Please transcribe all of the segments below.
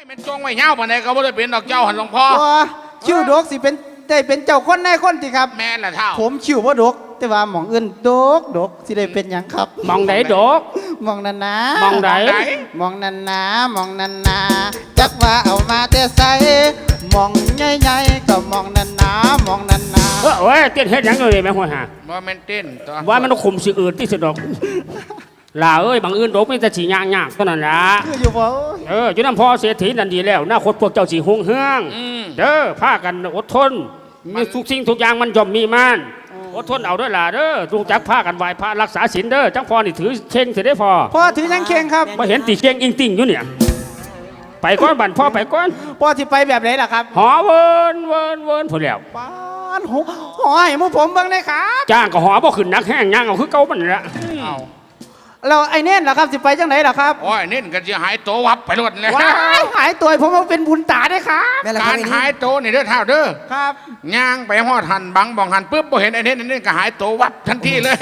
ยมันจงไว้เงาปานใดก็บ่ได้เป็นดอกเจ้าหันหลวงพ่อ บ่คิ้วดกสิเป็นได้เป็นเจ้าคนในคนติครับ แม่นละเท่าผมคิ้วบ่ดก แต่ว่าหมองอื่นดกดกสิได้เป็นหยังครับมองไดดอกมองนันนะมองใดไหนมองนันนะมองนันนะจักว่าเอามาแต่ใส่มองใหญ่ๆก็มองนันนะมองนันนะเออเว้ยเต้นเฮ็ดหยังเลยแม่หัวหาบ่แม่นเต้นตัวว่ามันต้องคุมสิอื่นที่สุดดอก ลาเอ้ยบางอื่นดอกมีแต่สิยากๆเท่านั้นล่ะคืออยู่บ่เอออยู่นำพ่อเศรษฐีนั่นดีแล้วหน้าคตพวกเจ้าสิหงเฮืองอืมเด้อพากันอดทนมีทุกสิ่งทุกอย่างมันย่อมมีมันอดทนเอาด้วยล่ะเด้อรู้จักพากันไหว้พระรักษาศีลเด้อจังพอนี่ถือเข่งเสิได้พอพ่อถือหยังเข่งครับบ่เห็นติเข่งอิงติ่งอยู่เนี่ยไปก่อนบันพ่อไปก่อนพ่อสิไปแบบไหนล่ะครับหอเวินเวินเวินพุ่นแล้วบ้านโหหอยหมูผมเบิ่งเลยครับจ้างก็หอบ่ขึ้นนักแห้งย่างเอาคือเก่ามันนี่ละเอ้า เราไอ้เน่นล่ะครับสิไปจังไหนล่ะครับโอ้ยเน้นก็สิหายโตวับไปรวดเลยว้ายหายตัวผมเอาเป็นบุญตาได้ครับแม่ละคการรับไอ้หายโตนี่เด้อเท่าเด้อครับย่างไปฮอดหันบังบองหันปุ๊บบ่เห็นไอ้เน้นไอ้เน้นก็หายโตวับทันทีเลย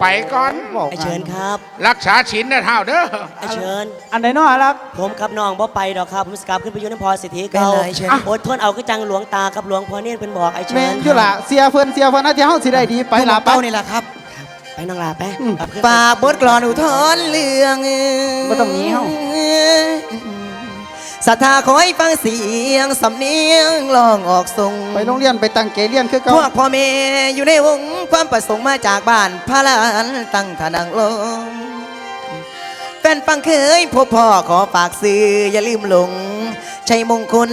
ไปก่อนบอกไอเชิญครับรักษาศีลนะเท่าเด้อไอเชิญ อันไหนเนาะครับ ผมครับน้องบ่ไปดอกครับ ผมสกลับขึ้นไปอยุ่ในพอสิทธิเก่าแม่นเลยเชิญอดทนเอาก็จังหลวงตากับหลวงพ่อเนี่ยเป็นบอกไอเชิญแม่นอยู่ล่ะเสียเพิ่นเสียเพิ่นนะที่เฮาสิได้ดีไปล่ะไป เป้านี่แหละครับไป น้องลาไปอืมกลับขึ้นฝากบทกลอนอุทธรณ์เรื่องบ่ต้องหนีเฮาศรัทธาคอยฟังเสียงสำเนียงลองออกทรง ไปโรงเรียนไปตั้งเกเรียนคือพเก่าวกพ่อแม่อยู่ในวงความประสงค์มาจากบ้านพระลานตั้งทานังลงแฟนฟังเคยพบพ่อขอฝากซื้ออย่าลืมหลงชัยมงคล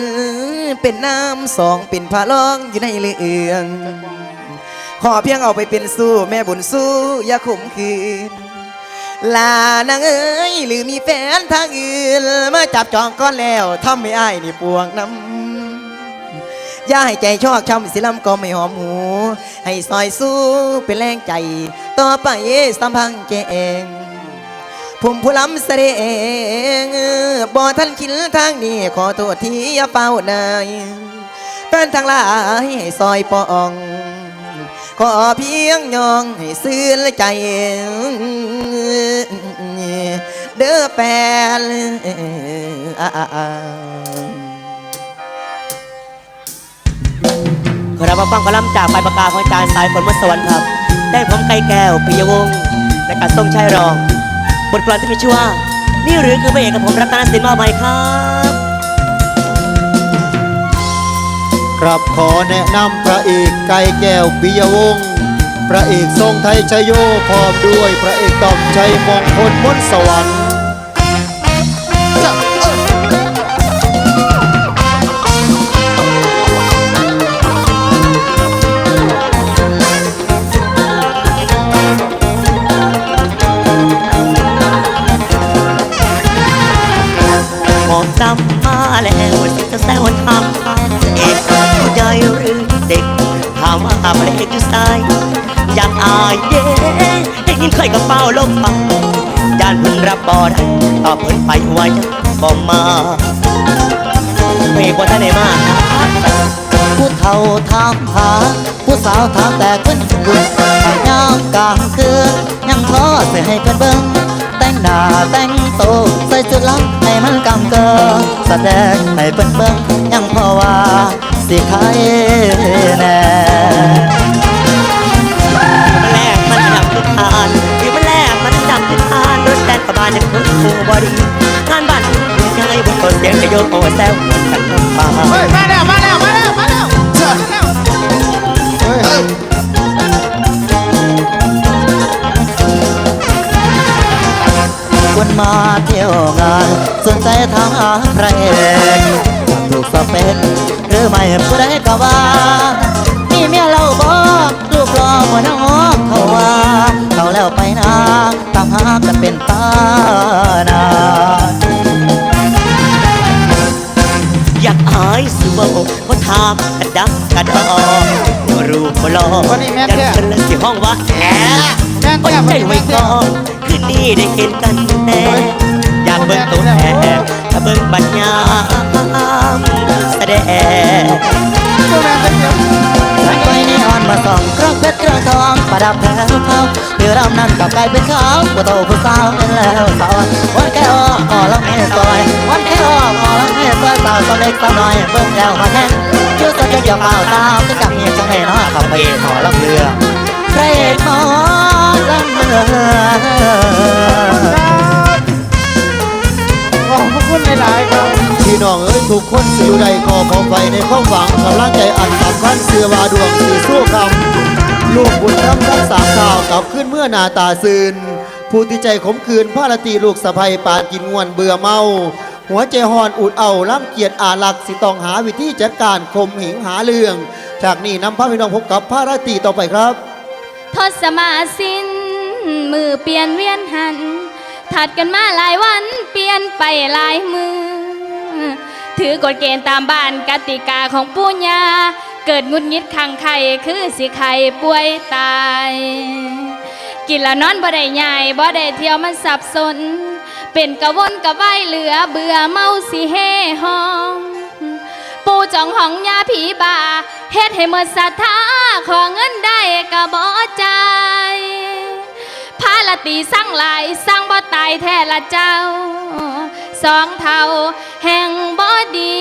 เป็นน้ำสองเป็นพระรองอยู่ในเรื่อง ขอเพียงเอาไปเป็นสู้แม่บุญสู้อย่าขมขืนลานางเอ้ยหรือมีแฟนทางอื่นมาจับจองก้อนแล้วทำไม่อายนี่ปวงน้ำอย่าให้ใจชอกช้ำสิลำก็ไม่หอมหู ให้ซอยสู้เป็นแรงใจ ต่อไปสัมพังแจงผมผู้ล้ำแสดงบ่ท่านคิดทางนี้ขอโทษที่อย่าเฝ้านายแฟนทางลายให้ซอยปอง ขอเพียงยองให้ซื่อใจ เด้อแฟนขอรับมาฟังคอลัมน์จากปลายปากกาของอาจารย์สายฝนมสวรรค์ครับ ได้ผมไก่แก้วปิยวงศ์และกัดส้มชายรอง บทกลอนที่มีชื่อว่า นี่หรือคือพระเอกกับผมรัตนสินมาใหม่ครับ กรับขอแนะนำพระเอกไก่แก้วปิยวงศ์พระเอกทรงไทยชโยพร้อมด้วยพระเอกต่อมชัยมงคลมนต์สวรรค์ อกดำมาแล้วจะแซวทำเอกผู้ใหญ่หรือเด็กถามว่าพระเอกอยู่ไสายอยากอายเด้ได้ยินค่อยกับเป้าลบไปยานพิ่นรับบ่ได้ตอบเพิ่นไปไว่ายังบ่มาเอกว่าท่านไหนมาผู้เฒ่าถามหา ผู้สาวถามแต่เพิ่นบุญแต่ยามกลางคืนยังท้อเสียให้เพิ่นเบิ่ง แต่งหน้าแต่งโตวใส่ชุดลังให้มันกำเกินแสดงให้เพิ่นเบิ่งยังพอว่าสิใครแน่มันแรกมันดับทุกทานที่มันแรกมันดับทุกทานรถแดนกระบาลยังคุ้นคูบอดีงานบ้านคุณยายบนต้นเสียงจะโยกโอ้แซวกันน้ำตาเฮ้ยมาแล้วมาแล้วมาแล้วมาแล้ว เที่ยวงานสนใจทางหาพระเอกถูกสเปคหรือไม่ผู้ใดก็ว่ามีเมียเราบอกรูปรอบ่น้องเขาว่าเขาแล้วไปนาตามหากันเป็นตานาอยากอายสิบ่บ่ถามกระดักกระดอบ่รู้บ่รอวันนี้แม่ยัแท้เพิ่นละสิห้องว่าแหมแม่นอดแท้ใจวันนี้ไว้แม่แท้ก่อนคืนนี้ได้เห็นกันแน่อยาก เบิ่งตัวแทนถ้าเบิ่งบัญญามแสดงตัวแม่เป็นเดียวฉันไปนีอนมาส่องเครื่องเพชรเครื่องทองประดับแผ่วเผาเดี๋ยวรำนั้นกับกลายเป็นขาวผู้โตผู้สาวเป็นแล้วสาววันแก้วอ่อละแม่ซอยวันแก้วอ่อละสาวเล็กสาวน้อยเบิ่งแล้วมาแทงอยู่สดจะเดียวเปล่าตามก็จังเมียจังเลยเนาะขับไปหมอลำเรือพระเอกหมอลำเรือ อบพระคุณหลายๆครับพี่น้องเอ้ยทุกคนสิอยู่ใดขอขอไปในความหวังกำลังใจอันสำคัญเสือวาดวงสีสู้คำลูกบุญธรรมทั้งสามข่าวกลับขึ้นเมื่อหนาตาซืนผู้ที่ใจขมคืนพระละตีลูกสะใภ้ปานกินงวนเบื่อเมา หัวใจหอนอุดเอาล่ำเกียรติอาลักษ์สิต้องหาวิธีจัดการคมหิงหาเรื่อง จากนี้นำพระพี่น้องพบกับพระละตีต่อไปครับ ทศมาสิ้นมือเปลี่ยนเวียนหัน ถัดกันมาหลายวัน เปลี่ยนไปหลายมือ ถือกฎเกณฑ์ตามบ้านกติกาของปุญญาเกิดงุดงิดขังไข่คือสิไข่ป่วยตาย กินแล้วนอนบ่ได้ใหญ่บ่ได้เที่ยวมันสับสน เป็นกระวนกระวายเหลือเบื่อเมาสิเฮห้อง ปูจองห้องยาผีบาเฮ็ดให้หมดศรัทธาขอเงินได้ก็บ่ใจ พาละตีสั่งลายสั่งบ่ตายแท้ละเจ้า สองเท่าแห่งบ่ดี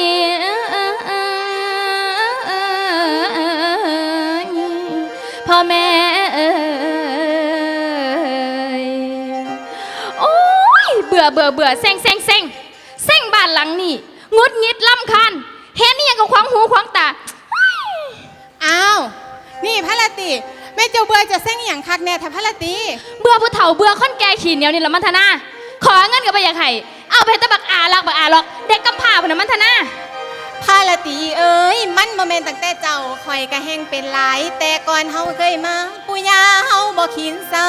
พ่อแม่เอ้ยโอ้ยเบื่อเบื่อเบื่อเซ็งเซ็งเซ็งเซ็งบ้านหลังนี่งดงิดลำคันเห็นนี่ยังกับขวางหูขวางตาอ้าวนี่พระละติ แม่เจ้าเบื่อจะเส้งอหย่างคักแน่ถ้าพระละติเบื่อผู้เฒ่าเบื่อคนแก่ขี้เหนียวนี่ละมันธนา ขอเงินกับไปอยากให้เอาไปให้แตะบักอาลักบักอาลอกเด็กกำพร้าพนนะมันธนาพระละติเอ้ยมันโมเมนตั้งแต่เจ้าคอยกระแหงเป็นหลาย แต่ก่อนเฮาเคยมาปุยาเฮาบ่ขินซ้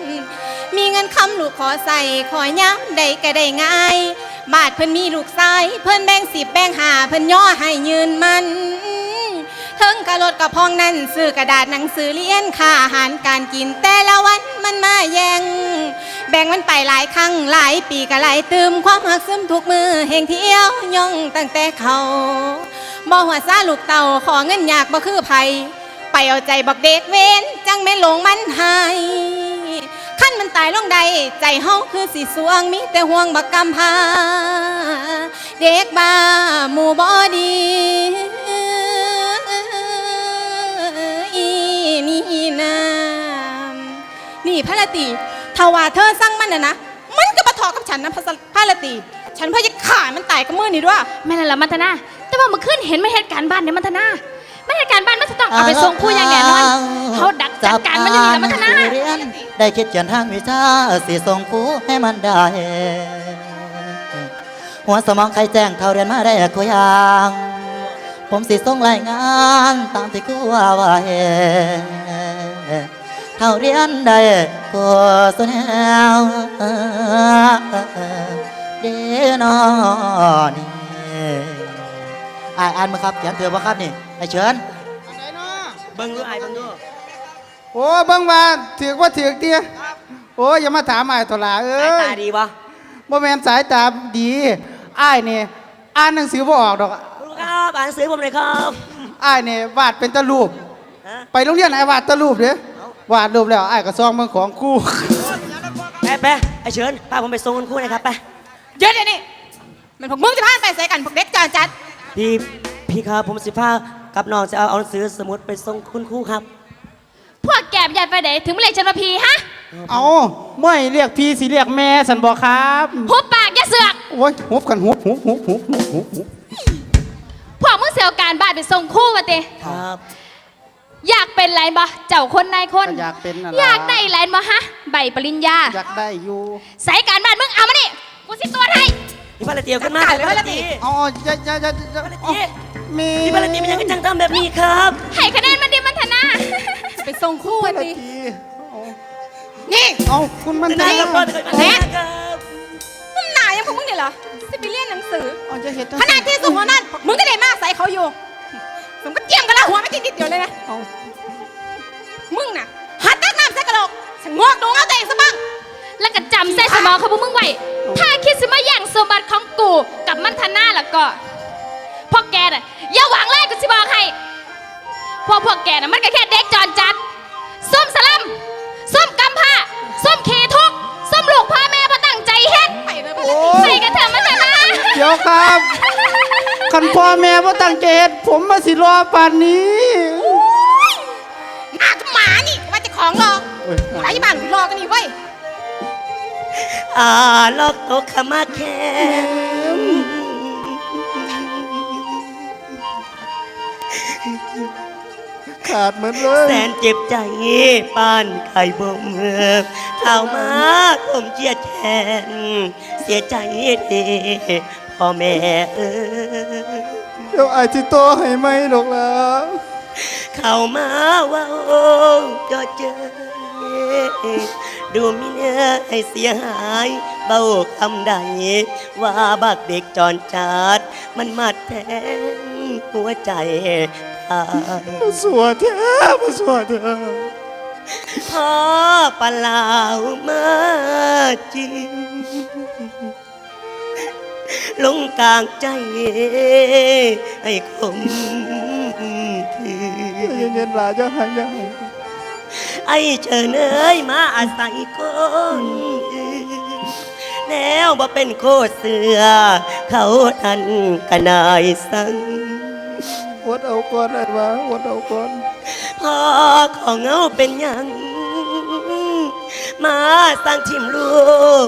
ำมีเงินคำลูกขอใส่ขอย้ำได้ก็ได้ง่าย บาทเพิ่นมีลูกชาย เพิ่นแบ่งสิบแบ่งหาเพิ่นย่อให้ยืนมันเทิงกระรถกระพองนั่นซื้อกระดาษหนังสือเรียนค่าอาหารการกินแต่ละวันมันมาแย่งแบ่งมันไปหลายครั้งหลายปีก็หลายตืมความหักซึมทุกมือแห่งเที่ยวย่องตั้งแต่เขาบ่หัวซาลูกเต่าขอเงินอยากบ่คือไผไปเอาใจบักเด็กเว้นจังแม่หลงมันหายขั้นมันตายลงใดใจเฮาคือสีสวงมีแต่ห่วงบักกำพาเด็กบ้าหมู่บ่ดี นี่พระละติทว่าเธอสั่งมันน่ะนะ มันก็มาทอกับฉันนะพระสพระละติฉันเพื่อจะขามันตายกับมือนี่ด้วยแม่นนละมันธนา แต่ว่าเมื่อคืนเห็นไม่เหตุการณ์บ้านเนี่ยมันธนาไม่เหตุการณ์บ้านมันจะต้องเอาไปส่งผู้อย่างแน่นอนเขาดักจัดการมันอยู่นี่ละมันธนาจับอ่เรียนได้คิดเขียนทางวิชาสิส่งผู้ให้มันได้หัวสมองใครแจ้งเท่าเรียนมาได้ก็ยังผมสิส่งรายงานตามที่กูว่าไว้ เท่าเรียนได้ก็สุดแล้วเดนอนี่อ่านอ่านมาครับเขียนเถือะบ่ครับนี่ไอเชิญเบิ่งดูไอายเบิ่งดูโอ้เบิ่งว่าถือกว่าถือกเตี้ยโอ้ยอย่ามาถามอ้ายตวลาเอ้สายยตาดีปะบ่แม่นสายตาดีอ้ายนี่อ่านหนังสือบ่ออกดอกครับอ่านหนังสือผมเลยครับอ้ายนี่วาดเป็นตะรูปฮะไปโรงเรียนอ้ายวาดตะรูปเด้อ วาดรูปแล้วอ้ายก็ซองเบิ่งของกู ไปไปไอเชิญพาผมไปส่งคุณครูหนะครับไปเดี๋ยวเดี๋ยวนี่มันพวกมึงจะพานไปใส่กันพวกเด็กจอจัดพี่พี่ครับผมสิพากับน้องจะเอาเอาหนังสือสมุดไปส่งคุณครูครับ พวกแกบยันไปไหนถึงไม่เรียกฉันว่าพีฮะเอาไม่เรียกพี่สิเรียกแม่สันบอกครับหุบปากอย่าเสือก โอ้ยหุบกันหุบหุบหุบหุบหุบหุบหุบพวกมึงเสียการบ้านไปส่งครู่มาเตครับ อยากเป็นไรบ่เจ้าคนนายคน ก็อยากเป็นนั่นอล่ะยากได้ไรบ่ฮะ ใบปริญญาอยากได้อยู่สายการบ้านมึงเอามานี่กูสิตัวจให้พี่พาลาเตียวขึ้นมาเลยพาลาตีอ๋อจะจะจะจะพาลาอ๋อตีมี พี่พาลาตีมันยังกระจังทำแบบนี้ครับให้คะแนนมันดีมันธนา ไปส่งคู่วันดีทีเอานี่ เอาคุณมันไหนได้ครับพ่อจะเคยมาแน่ครับมึงหนายังพวกมึงเนี่ยเหรอสิไปเรียนหนังสือ เอาจะเห็ดจังขนาดที่สูงกว่านั้นมึงก็ได้มากใส่เขาอยู่ สมก็เจียมกันแล้วหัวไม่ติดนิดเดียวเลยนะเอามึงน่ะหัดตักน้ำใส่กระโหลกฉันงอกดวงเอาตัวเองซะบ้างแล้วก็จำใส่สมองเขาพวกมึงไว้ถ้าคิดสิมาแย่งสมบัติของกูกับมันธนาแล้วก็พวกแกน่ะอย่าหวังเลยกูสิบอกให้พวกพวกแกน่ะมันก็แค่เด็กจรจัดส้มสลัมส้มกำผ้าส้มเคทุกข์ส้มลูกพ่อแม่พอตั้งใจเฮ็ดไปเลยไปโอ้เลยไปกันเถอะมันธนาเดี๋ยวครับ คันพ่อแม่บ่ตั้งใจเฮ็ดผมมาสิรอป่านนี้หน้าก็หมานี่ว่าจะของรอไอ้บ้านรอกันนี่เว้ยอาลอกโตขมาแคมขาดเหมือนเลยแสนเจ็บใจปานไข่บ่มข่าวมาผมเจียดแทนเสียใจเด้ พ่อแม่เออเดี๋ยวไอ้ที่โตให้ไหมดอกล่ะเข้ามาเว่าก็เจอดูมีเนื้อให้เสียหายเบาคำใดว่าบักเด็กจรจัด มันมาแทงหัวใจตาย มาสวดแท้มาสวดแท้พ่อปลาลาวมาจิ้ม ลงกลางใจให้คมคืใจนเย็นๆหลาจะหายยังไอ้เชิญเอ้ยมาอาศัยคนอื่นแล้วบ่เป็นโคตรเสือ เขาทันกนายสังวดเอาก่อนไอ้มาวดเอาก่อนพ่อของเงาเป็นยัง มาสร้างทิมลู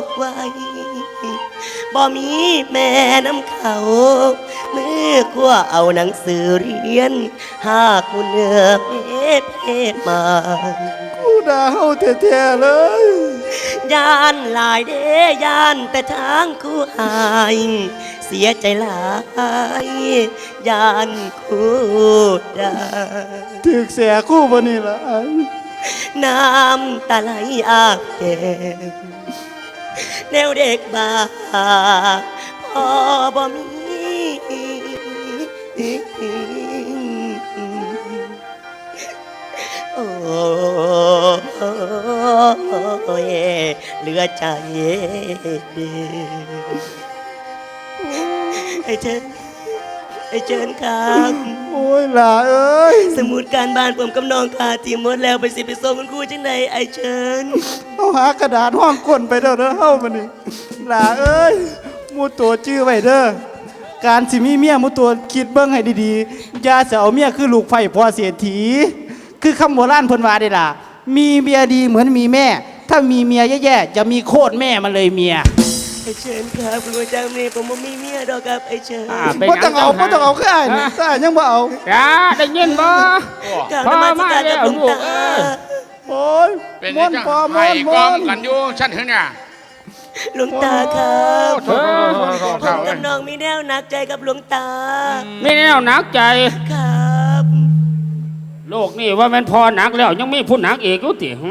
กไว้ บ่มีแม่น้ำเขามือขั้วเอาหนังสือเรียน หากกูเหนือเพศเพศมากูด่าเฮาแท้ๆเลยยานหลายเด้ยานแต่ทางคู่หาย เสียใจหลายยานคู่ดาถึกแสคู่บ่นี่ล่ะไอ้น้ำตาไหลอาบแก้ม แนวเด็กบ้าพ่อบ่มีโอ้ยเหลือใจเดีไอ้เธอ ไอ้เชิญครับโอ้ยหลาเอ้ย สมุดการบ้านผมกำนองคาทีมหมดแล้วไปสิไปส่งคุณครูจังใดไอ้เชิญเอาหากระดาษห้องก้นไปเด้อเด้อเฮามานี่หลาเอ้ยหมูตัวจื้อไว้เด้อการสิมีเมียหมูตัวคิดเบิ่งให้ดีๆอย่าจะเอาเมียคือลูกไฟพอเสียทีคือคำโบราณเพิ่นว่าได้ล่ะมีเมียดีเหมือนมีแม่ ถ้ามีเมียแย่ๆจะมีโคตรแม่มันเลยเมีย ไอ้เชิญครับคุณครูจังนี่ผมบ่มีเมียดอกครับไอ้เชิญอ่าเป็นบ่หยัต้องเอาบ่ต้องเอาคืออ้ายนี่ฮะแต่อ้ายยังบ่เอา จ้าได้ยินบ่กราบพ่นอมัสมาการแล้กับวหลวงลูกตาเอ้ยโอ้ยเป็นม่วนจังปอมให้ม่วนกม่อวมนกันอยู่ชั้นถึงอะหลวงตาครับโอ้โหผมกับน้องมีแนวหนักใจกับหลวงตา มีแนวหนักใจ ครับ โลกนี่ว่าแมันพอหนักแล้วยังมีผู้หนักอีกรู้ติหึ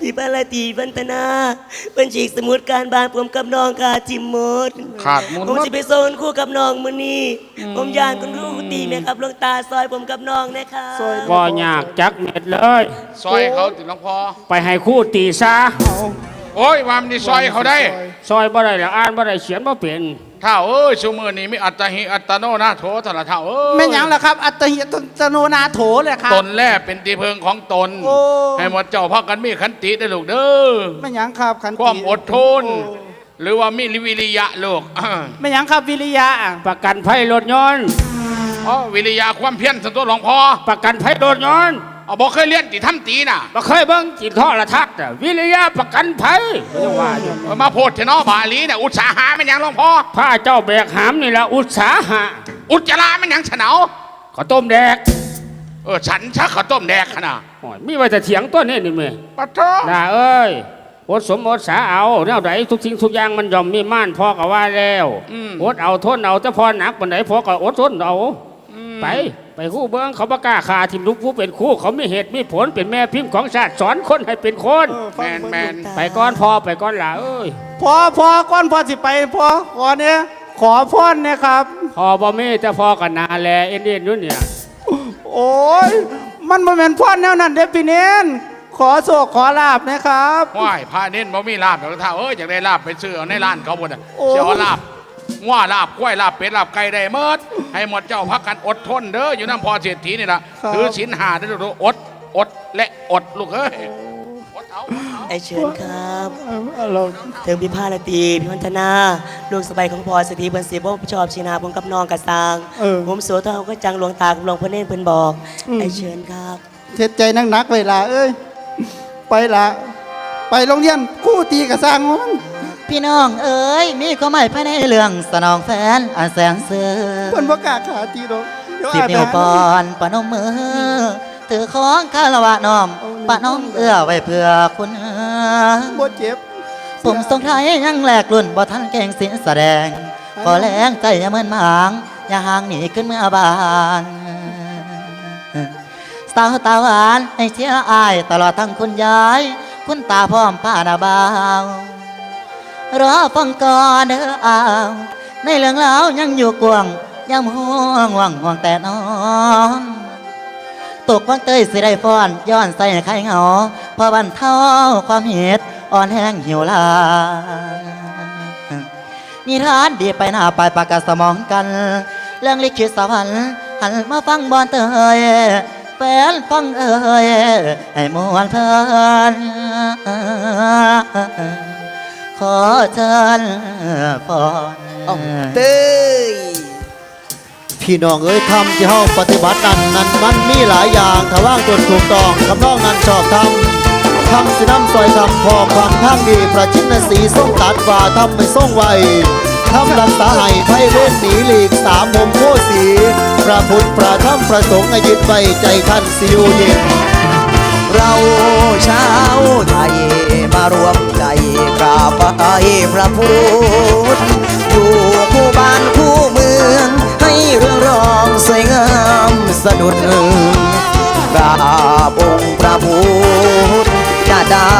พี่บาลาตีพันธนาบัญชีสมุดการบ้านผมกับน้องขาดทิมหมดขาดมุนผมสิไปโซนคู่กับน้องมื้อนี้ผมยานคุณครูตีไหมครับหลวงตาซอยผมกับน้องนะครับบ่ยากจักเม็ดเลย ซอยเขาติดหลวงพ่อไปให้ครู่ตีซะ โอ้ยว่ามันนี่ซอยเขาได้ ซอยบ่ได้แล้วอ่านบ่ได้เขียนบ่เป็นเท่าเอ้ยชูมือนี่มีอัตหิอัตโนนาโถตละเท่าเอ้ยแม่นหยังล่ะครับ อัตหิตโนนาโถเลยครับ ตนแล่เป็นตีเพิงของตน โอ้ ให้หมดเจ้าพักกันมีขันติได้อลูกเด้อแม่นหยังครับขันติความอดทนหรือว่ามีวิริยะลูกแม่นหยังครับวิริยะประกันภัยรถยนต์อ๋อวิริยะความเพียรสันตัวหลวงพ่อประกันภัยรถยนต์ เอาบอกเคยเรียนตีทำตีน่ะบ่เคยเบิ่งจิตท่อละทักน่ะวิริยะประกันภัยยังว่าอยู่เอามาโพดเทนอบาลีเนี่ยอุตสาหะมันหยังหลวงพ่อพระเจ้าแบกหามนี่ละอุตสาหะอุจจาระมันหยังเฉนาข้าวต้มแดกเออฉันชักข้าวต้มแดกขนาดโอ้ยมีไว้แต่เถียงตัวนี้นี่แม่ปะโถน่าเอ้ยอดสมอดสาเอาแนวใดทุกสิ่งทุกอย่างมันย่อมมีม่านพ่อก็ว่าแล้วอดเอาทนเอาแต่พอหนักปานไหนพ่อก็อดทนเอาไป ไปคู่เบิ้งเขาประกล้าขาทิมลูกผู้เป็นคู่ เขามีเหตุมีผลเป็นแม่พิมพ์ของชาติสอนคนให้เป็นคน เออแมฟังนเบิ่งแมนไปก้อนพ่อไปก้อนหล่าเอ้ยพอพอก่อนพอสิไปพอขอเนี่ยขอพรเนี่ยครับพ่อบ่มีแต่พ่อก็นาแลเอ็นเอ็นนู่นเนี่ย โอ้ยมันบ่แม่นพรแนวนั้นเด้อพี่เน้นขขอโชคขอลาบนะครับว้ายพาเน้นบ่มีลาบดอกท่าเอ้ยอยากได้ลาบไปซื้อเอาในร้านเขาหมดอะโอ้ เสียลาบ ง้อลาบกล้วยลาบเป็ดลาบไก่ได้เมิดให้หมดเจ้าพักกันอดทนเด้ออยู่น้ำพอเศรษฐีนี่ล่ะถือศีลหาได้อดูอดอดและอดลูกเอ้ยอดเอาอดเอา ไอเชิญครับเอาเราเทิงพิพาลตีพิพันธนาลูกสบายของพอสถีเพิ่นสิบ่ชอบชีนาผมกับน้องกระซางเออ ผมโสเท่าก็จังหลวงตากับหลวงพ่อเนตรเพิ่นบอกอืม ไอเชิญครับเท็ดใจนักๆเวลาเอ้ย ไปละ ไปโรงเรียนครู่ตีกับสร้างมัน พี่น้องเอ๋ยมีก็ไม่ภายในเรื่องสนองแฟนอันแสนเสือเพิ่นบ่กล้าขาตีดอกเดี๋ยวสิบอาจนิ้วจะปอนปนมมือถือของคารวะน้อมปะน้อมเอื้อไว้เพื่อคุณบ่เจ็บ ผมทรงไทยยังแหลกลุ่นบ่ทันแก่งสินแสดงขอแรงใจอย่าเมินหมาง อย่าห่างหนีขึ้นเมื่อบานสาวตาหวานให้เชียร์อาย ตลอดทั้งคุณยาย คุณตาพร้อมป้านาบาว รอฟังก่อนเด้ออาวในเรื่องรายังอยู่กวางยังห่วงหวังห่วงแต่น้องตกวังเตยสิได้ฟ้อนย้อนใส่ไข่เหงาพอบันเท่าความเหตุอ่อนแห้งหิวลานิทานดีไปหน้าไปปากกาสมองกัน เรื่องลิขิตสวรรค์หันมาฟังบอนเตยแฟนฟังเอ่ยให้มวนเพลิน ขอเชิญพรเต้ยพี่น้องเอ้ยทำที่เฮาปฏิบัตินั้นนั้นมันมีหลายอย่างถ้าว่างจนถูกต้องคำนองนั้นชอบทำทำสิน้ำซอยคำพอความทางดีประชิดสีส่งตัดฝ่าทำไปส่งไวทำรักษาให้ไพ่เว้นหนีหลีกสามมุมโคสีพระพุทธพระธรรมพระสงฆ์ยึดไว้ใจท่านสิอยู่เย็น เราชาวไทยมารวมใจกราบไหว้พระพุทธอยู่คู่บ้านคู่เมือง ให้เรื่องรองสวยงามสะดุดกราบองค์พระพุทธจะได้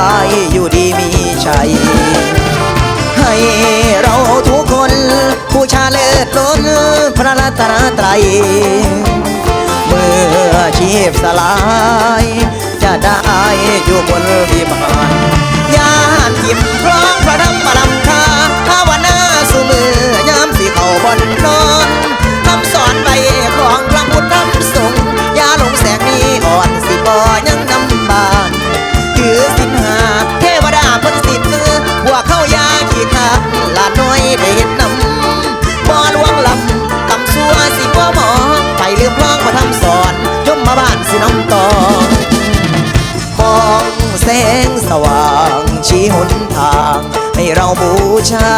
อยู่ดีมีชัยให้เราทุกคนผู้ชาเลิศล้นพระรัตนตรัยเมื่อชีพสลาย จะได้อยู่บนวิมานยานกิมพร้องพระธรรมลำคาภาวนาสุมือยามสีเข้าบนนอนคำสอนไปของพระพุทธ หนทาง ให้เราบูชา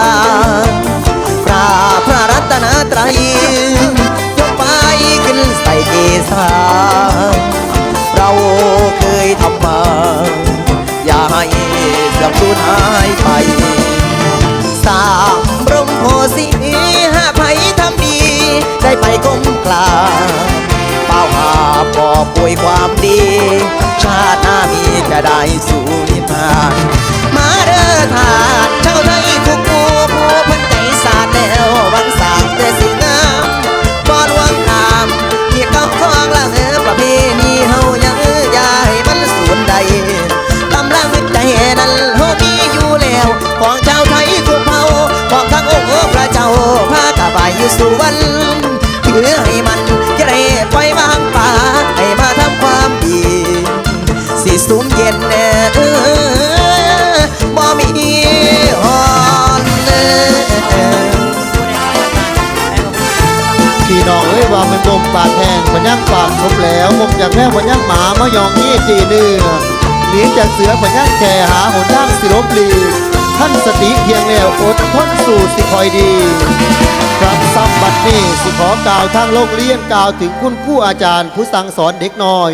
กราบพระรัตนตรัยยกไปขึ้นใส่เกศาเราเคยทำมา อย่าให้เสื่อมสูญหายไปสามรมโพสีห้าไผทำดี ได้ไปก้มกราบเป้าหาปอป่วยความดี ชาติหน้ามีจะได้สู่นิพพาน มาเด้อทานเจ้าไทยทุกผู้ผู้เพันใจสาดแล้ววังสามแต่สิ่ง เอ้ยว่ามันบ่มปาแห้งมันย่างปากครบแล้วมกจากแม่มันย่างหมามายองยี่จีเนื้อหนีจากเสือมันย่างแข่หาหนย่างสิรบลีท่านสติเพียงแล้วอดทนสู่สิคอยดีครับซ้ำบัดนี้สิขอกล่าวทางโลกเลี้ยนกล่าวถึงคุณครูอาจารย์ ผู้สั่งสอนเด็กน้อย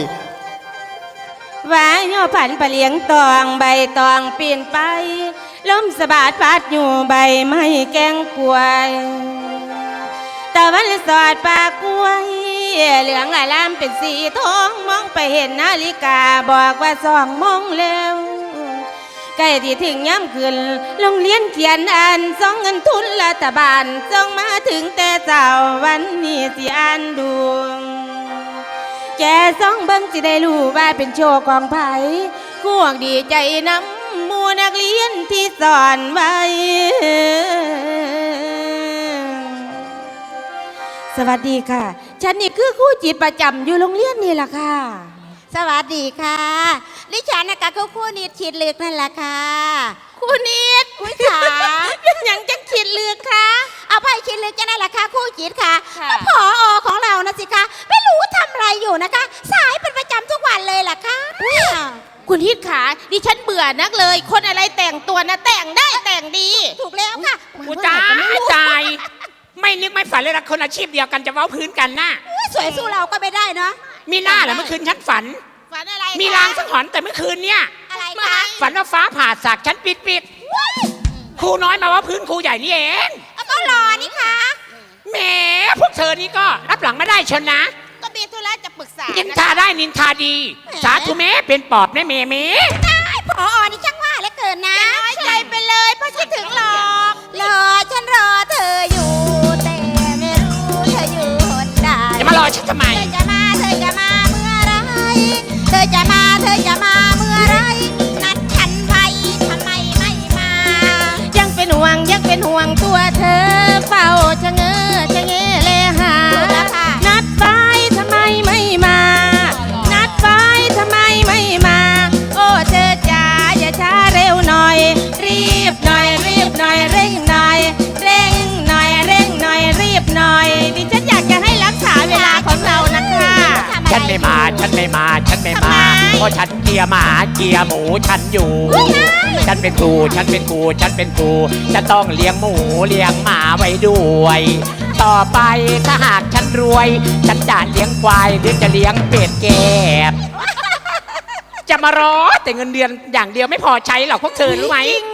ว่าย่อผันปะเลียงตองใบตองเปลี่ยนไปลมสะบาดพัดอยู่ใบไม้แกงกวย ตะวันสอดปากกล้วย เหลืองอารามเป็นสีทองมองไปเห็นนาฬิกาบอกว่าสองโมงแล้วใกล้ที่ถึงย่ำคืนโรงเรียนเขียนอ่านสองเงินทุนรัฐบาลจงมาถึงแต่เจ้าวันนี้สิอ่านดวง แกสองเบิ้งสิได้รู้ว่าเป็นโชว์ของไผครูดีใจน้ำมูนักเรียนที่สอนไว้ สวัสดีค่ะ ฉันนี่คือครู่จิตประจำอยู่โรงเรียนนี่แหละค่ะ สวัสดีค่ะ ดิฉันนะกะคู่คู่นิดชิดลึกนั่นแหละค่ะคุณนิดคุณขาเป็นหยังจังคิดเลือกคะเอาไปชิดลึกจะนั่นแหละค่ะคู่จิตค่ะค่ะ ก็พออของเรานะสิคะไม่รู้ทำอะไรอยู่นะคะ สายเป็นประจำทุกวันเลยล่ะค่ะคุณฮิตขาดิฉันเบื่อนักเลย คนอะไรแต่งตัวนะแต่งได้แต่งดี ถูกแล้วค่ะ กูตายตาย ไม่นึกไม่ฝันเลยนะคนอาชีพเดียวกันจะเว้าพื้นกันน่ะอุ๊ยสวยสู้เราก็ไม่ได้เนาะมีหน้าเหรอเมื่อคืนฉันฝัน ฝันอะไรมีรางสังหรณ์แต่เมื่อคืนเนี่ย อะไรคะฝันว่าฟ้าผ่าสากฉันปิดปิดครูน้อยมาว่าพื้นครูใหญ่นี่เองเอาก็รอนี่ค่ะแหมพวกเธอนี่ก็รับหลังไม่ได้ชนนะ ก็มีธุระจะปรึกษานินทาได้นินทาดี สาธุแม้เป็นปอบแม่เมเมได้พออนี่ช่างว่าเหลือเกินนะน้อยใจไปเลยเพราะคิดถึงหรอก รอฉันรอเธออยู่ ฉันทำไม เธอจะมาเธอจะมาเมื่อไร เธอจะมาเธอจะมาเมื่อไร นัดฉันไว้ทำไมไม่มา ยังเป็นห่วงยังเป็นห่วงตัวเธอ ม่มา ฉันไม่มา ฉันไม่มา เพราะฉันเกียร์หมาเกียร์หมูฉันอยู่ ฉันเป็นครู ฉันเป็นครู ฉันเป็นครู จะต้องเลี้ยงหมูเลี้ยงหมาไว้ด้วย ต่อไปถ้าหากฉันรวย ฉันจะเลี้ยงควายหรือจะเลี้ยงเป็ดแกบจะมารอแต่เงินเดือนอย่างเดียวไม่พอใช้หรอกพวกเธอรู้ไหม จริงด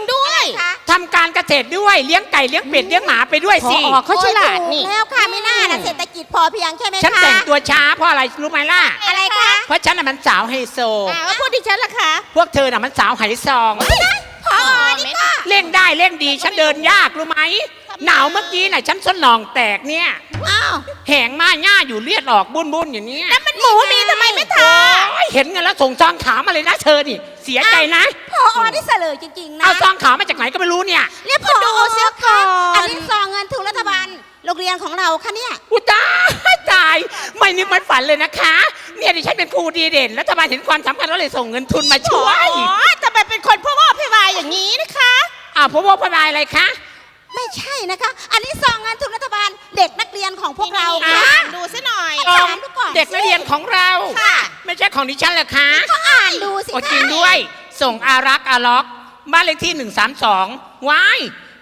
้วย ทำการเกษตรด้วยเลี้ยงไก่เลี้ยงเป็ดเลี้ยงหมาไปด้วยสิพอเขาฉลาดนี่ โอ้ยถูกแล้วค่ะไม่น่านะเศรษฐกิจพอเพียงใช่ไหมคะฉันแต่งตัวช้าเพราะอะไรรู้ไหมล่ะ อะไรคะเพราะฉันน่ะมันสาวไฮโซ อ่าว่าพูดดิฉันล่ะคะพวกเธอน่ะมันสาวไหซอง พอนี่ก็เร่งได้เร่งดีฉันเดินยากรู้ไหม หนาวเมื่อกี้น่ะฉันสนองแตกเนี่ย อ้าว แหงมาหญ้าอยู่เลือดออกบุนบุนๆอย่างเนี้ยมันหมูมีทำไมไม่ทาโอ้ยเห็นเงินแล้วส่งซองขาวมาเลยนะเธอนี่เสียใจนะ พอนี่เสลอจริงๆนะเอาซองขาวมาจากไหนก็ไม่รู้เนี่ยเนี่ยพอดูเสียก่ค่ะอนอันนี้ซองเงินทุนรัฐบาลโรงเรียนของเราค่ะเนี่ย อุยตายตาย ไม่นึกไม่ฝันเลยนะคะ เนี่ยดิฉันเป็นครูดีเด่นรัฐบาลเห็นความสำคัญแล้วเลยส่งเงินทุนมาช่วยอ๋อทำไมเป็นคนพ่อพ่อพี่วายอย่างนี้นะคะ อ้าวพวกพวกพนายอะไรคะ ไม่ใช่นะคะ อันนี้ซองเงินทุนรัฐบาลเด็กนักเรียนของพวกเราอะค่ะดูซะหน่อยถามดูก่อนเด็กนักเรียนของเรา ค่ะไม่ใช่ของดิฉันเหรอคะก็อ่านดูสิโอ้คะจริงด้วย ส่งอารักษ์อาล็อก บ้านเลขที่ 132ว้าย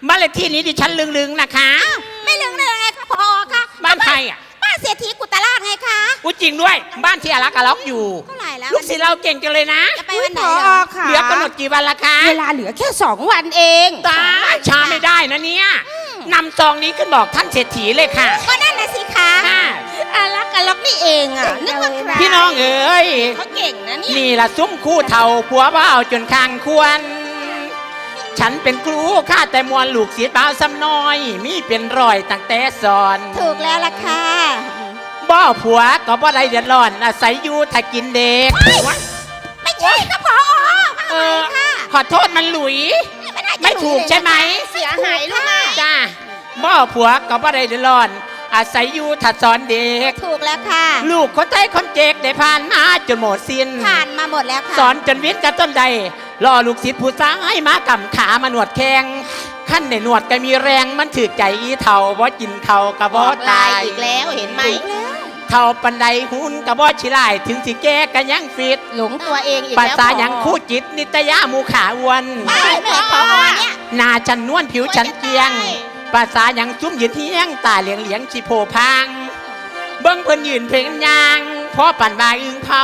บ้านเลขที่นี้ดิฉันลึงๆนะคะอ้าวไม่ลืมได้ยังไงคะพอค่ะบ้านใครอะบ้าน เศรษฐีกุตลาชไงคะ อุ้ยจริงด้วย บ้านที่อารักษ์อาล็อกอยู่ เท่าไหร่แล้ว ลูกศิษย์เราเก่งจังเลยนะจะไปวันไหนพอเหรอค่ะเหลือกำหนดกี่วันละคะเวลาเหลือแค่สองวันเองตายช้าไม่ได้นะเนี่ยนำซองนี้ขึ้นบอกท่านเศรษฐีเลยค่ะ ก็นั่นน่ะสิคะค่ะอารักอาล็อกนี่เองอะนึกว่าใครพี่น้องเอ๋ยเขาเก่งนะเนี่ยนี่ละซุ้มคู่เท่าผัวเบ้าจนคางควร ฉันเป็นครูข้าแต่มวลลูกศิษย์บ่าวซ้ำน้อย มีเป็นรอยตั้งแต่สอน ถูกแล้วล่ะค่ะ บ่ผัวก็บ่ได้เดือดร้อนอาศัยอยู่ถ้ากินเด็ก ไม่ใช่ก็พอเออ ค่ะ ขอโทษมันหลุยไม่น่าจะไม่ถูกใช่ไหม เสียหายลูกจ้าบ่ผัวก็บ่ได้เดือดร้อน อาศัยอยู่ถ้าสอนเด็ก ถูกแล้วค่ะ ลูกคนไทยคนเจกได้ผ่านมาจนหมดสิ้น ผ่านมาหมดแล้วค่ะ สอนจนวิทย์กับต้นใด รอลูกศิษย์ผู้ซ้ายมากำขามาหนวดแข้งขั้นในหนวดก็มีแรงมันถือใจอีเท่าบ่กินเขากะบ่ตายอีกแล้วเห็นไหมเท่าปันใดหุ่นกะบ่ชิลายถึงสิแก้ก็ยังฟิตหลงตัวเองอีกภาแล้วษาหยังคู่จิตนิตยาหมูขาอ้วนไม่ไม่พอเนี่ยหนาฉันนวลผิวฉันเกียงภาษาหยังจุ้มยืนเที่ยงตาเหลียงเหลียงชิโพพังเบิ้งเพิ่นยืนเพลงยางพอปั่นบายอึงเผา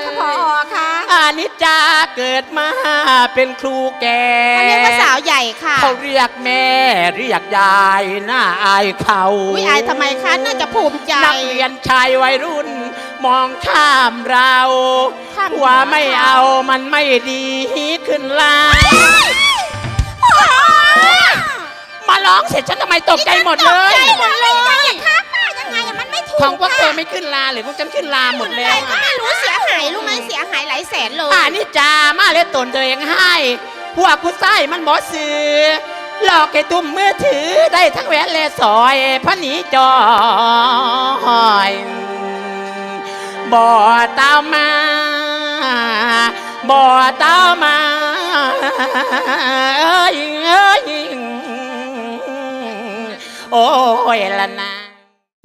นิจจาเกิดมาเป็นครูแก่เขาเรียกว่าสาวใหญ่ค่ะเขาเรียกแม่เรียกยายหน้าอายเขาวิอายทำไมคะน่าจะภูมิใจนักเรียนชายวัยรุ่น มองข้ามเราข้ามว่าไม่เอามันไม่ดีขึ้นลามาร้องเสร็จฉันทำไมตกใจหมดเลย ของพวกเธอค่ะไม่ขึ้นลาหรือพวกฉันขึ้นลาหมดอะไรแล้วก็อะไม่รู้เสียหายรู้ไหมเสียหายหลายแสนเลย ป่านี่จามาเลยตนตัวเองให้ พวกผู้ใส่มันบอซื้อหลอกให้ตุ้มมือถือได้ทั้งแหวนและสอยพระหนีจอยบ่ตามมาบ่ตามมาเอ้ยเอ้ยโอ้ยละนะ